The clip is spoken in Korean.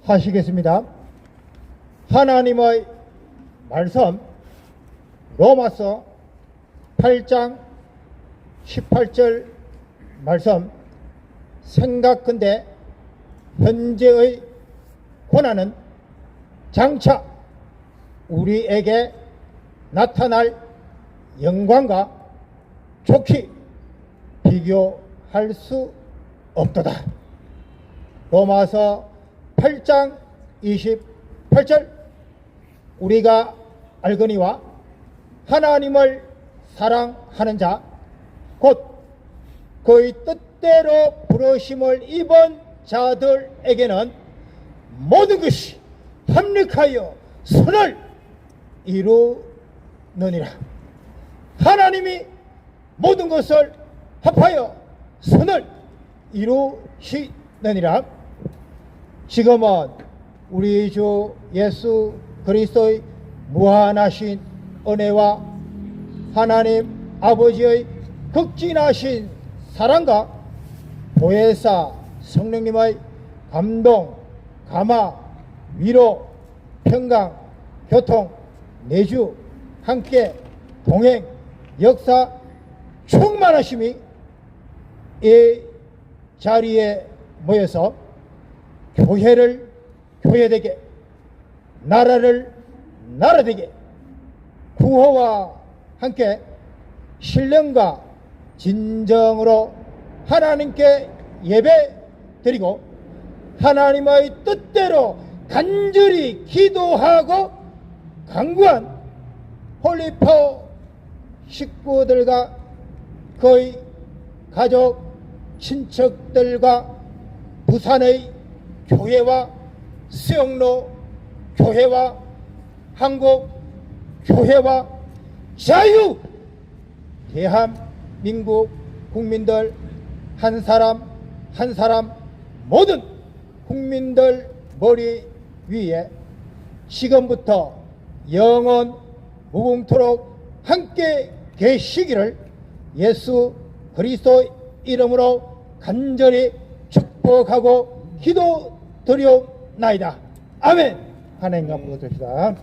기도하시겠습니다. 하나님의 말씀 로마서 8장 18절 말씀 생각컨대 현재의 고난은 장차 우리에게 나타날 영광과 좋게 비교할 수 없도다. 로마서 8장 28절 우리가 알거니와 하나님을 사랑하는 자 곧 그의 뜻대로 부르심을 입은 자들에게는 모든 것이 합력하여 선을 이루느니라. 하나님이 모든 것을 합하여 선을 이루시느니라. 지금은 우리 주 예수 그리스도의 무한하신 은혜와 하나님 아버지의 극진하신 사랑과 보혜사 성령님의 감동, 감화, 위로, 평강, 교통, 내주, 함께, 동행, 역사, 충만하심이 이 자리에 모여서 교회를 교회되게, 나라를 나라되게, 구호와 함께 신령과 진정으로 하나님께 예배 드리고 하나님의 뜻대로 간절히 기도하고 강구한 홀리파워 식구들과 그의 가족 친척들과 부산의 교회와 수영로 교회와 한국 교회와 자유! 대한민국 국민들 한 사람 한 사람 모든 국민들 머리 위에 지금부터 영원 무궁토록 함께 계시기를 예수 그리스도 이름으로 간절히 축복하고 기도 드려나이다. 아멘. 하나님 감사드립니다.